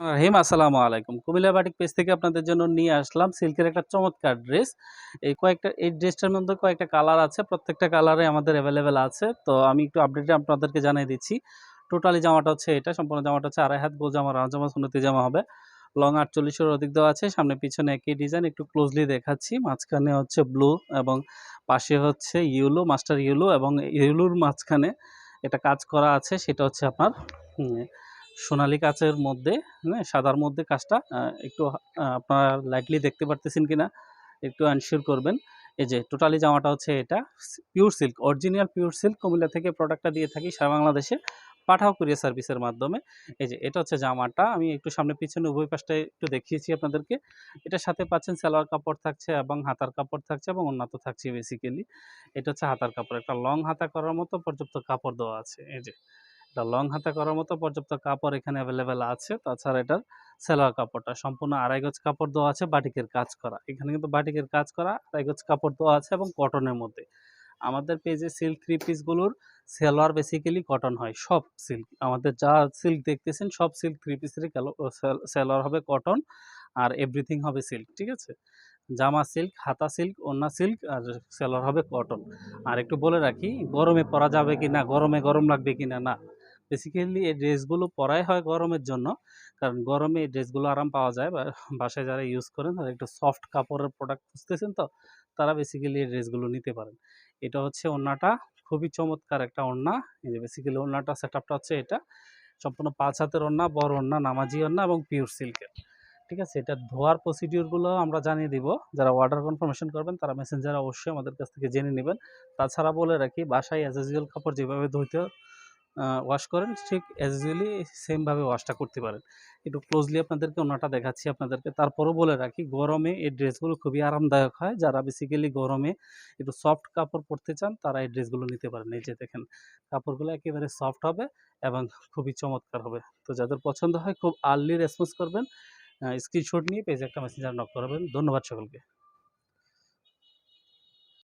রহিম আসসালামু আলাইকুম। Comilla batik page থেকে আপনাদের জন্য নিয়ে আসলাম সিল্কের একটা চমৎকার ড্রেস। এই কয়েকটা, এই ড্রেসটার মধ্যে কয়েকটা কালার আছে, প্রত্যেকটা কালারে আমাদের অ্যাভেলেবেল আছে। তো আমি একটু আপডেটে আপনাদেরকে জানিয়ে দিচ্ছি। টোটালি জামাটা হচ্ছে এটা, সম্পূর্ণ জামাটা হচ্ছে আড়াই হাত, গোল জামা জামা, সুন্নতি জামা হবে। লং আটচল্লিশের অধিক দেওয়া আছে, সামনে পিছনে একই ডিজাইন একটু ক্লোজলি দেখাচ্ছি। মাঝখানে হচ্ছে ব্লু এবং পাশে হচ্ছে ইউলো মাস্টার ইউলো এবং ইউলোর মাঝখানে এটা কাজ করা আছে, সেটা হচ্ছে আপনার সোনালী কাচের মধ্যে হ্যাঁ সাদার মধ্যে কাজটা একটু আপনারা লাইটলি দেখতে পারতেছেন কিনা, একটু আনশিওর করবেন। এই যে টোটালি জামাটা হচ্ছে এটা pure silk original pure silk Cumilla থেকে প্রোডাক্টটা দিয়ে থাকি সারা বাংলাদেশে, পাঠাও কুরিয়ার সার্ভিসের মাধ্যমে। এই যে এটা হচ্ছে জামাটা, আমি একটু সামনে পিছনে উভয় পাশটায় একটু দেখিয়েছি আপনাদেরকে। এটার সাথে পাচ্ছেন সালোয়ার কাপড় থাকছে এবং হাতার কাপড় থাকছে এবং অন্যান্য থাকছে বেসিক্যালি এটা হচ্ছে হাতার কাপড়, একটা লং হাতা করার মতো পর্যাপ্ত কাপড় দেওয়া আছে। এই যে এটা লং হাতা করার মতো পর্যাপ্ত কাপড় এখানে অ্যাভেলেবেল আছে। তাছাড়া এটার সেলোয়ার কাপড়টা, সম্পূর্ণ আড়াই গজ কাপড় দেওয়া আছে বাটিকের কাজ করা। এখানে কিন্তু বাটিকের কাজ করা, আড়াই গজ কাপড় দেওয়া আছে এবং কটনের মধ্যে। আমাদের পেজে সিল্ক থ্রি পিসগুলোর সেলোয়ার বেসিক্যালি কটন হয়, সব সিল্ক আমাদের যা সিল্ক দেখতেছেন, সব সিল্ক থ্রি পিসেরই সেলোয়ার হবে কটন আর এভরিথিং হবে সিল্ক ঠিক আছে? জামা সিল্ক হাতা সিল্ক ওন্না সিল্ক আর সেলোয়ার হবে কটন আর একটু বলে রাখি, গরমে পরা যাবে কি না গরমে গরম লাগবে কি না না। বেসিক্যালি এই ড্রেসগুলো পরাই হয় গরমের জন্য। কারণ গরমে এই ড্রেসগুলো আরাম পাওয়া যায় বা বাসায় যারা ইউজ করেন, তারা একটু সফট কাপড়ের প্রোডাক্ট খুঁজতেছেন তো, তারা বেসিক্যালি এই ড্রেসগুলো নিতে পারেন। এটা হচ্ছে ওড়নাটা, খুবই চমৎকার একটা ওড়না। এই যে বেসিক্যালি ওড়নাটা সেট আপটা হচ্ছে এটা। সম্পূর্ণ পাঁচ হাতের ওড়না, বড় ওড়না, নামাজি ওড়না এবং পিওর সিল্কের ঠিক আছে? এটা ধোয়ার প্রসিডিওরগুলো আমরা জানিয়ে দিব। যারা অর্ডার কনফার্মেশন করবেন, তারা মেসেঞ্জার অবশ্যই আমাদের কাছ থেকে জেনে নেবেন। তাছাড়া বলে রাখি, বাসায় অ্যাজ ইউজুয়াল কাপড় যেভাবে ধুইতে ওয়াশ করেন, ঠিক অ্যাজ ইউজুয়ালি সেমভাবে ওয়াশটা করতে পারেন। একটু ক্লোজলি আপনাদেরকে ওনাটা দেখাচ্ছি আপনাদেরকে। তারপরও বলে রাখি, গরমে এই ড্রেসগুলো খুবই আরামদায়ক হয়। যারা বেসিক্যালি গরমে একটু সফট কাপড় পরতে চান, তারা এই ড্রেসগুলো নিতে পারেন। এই যে দেখেন, কাপড়গুলো একেবারে সফট হবে এবং খুবই চমৎকার হবে। তো যাদের পছন্দ হয়, খুব আর্লি রেসপন্স করবেন। স্ক্রিনশট নিয়ে পেজে একটা মেসেঞ্জার নক করবেন। ধন্যবাদ সকলকে।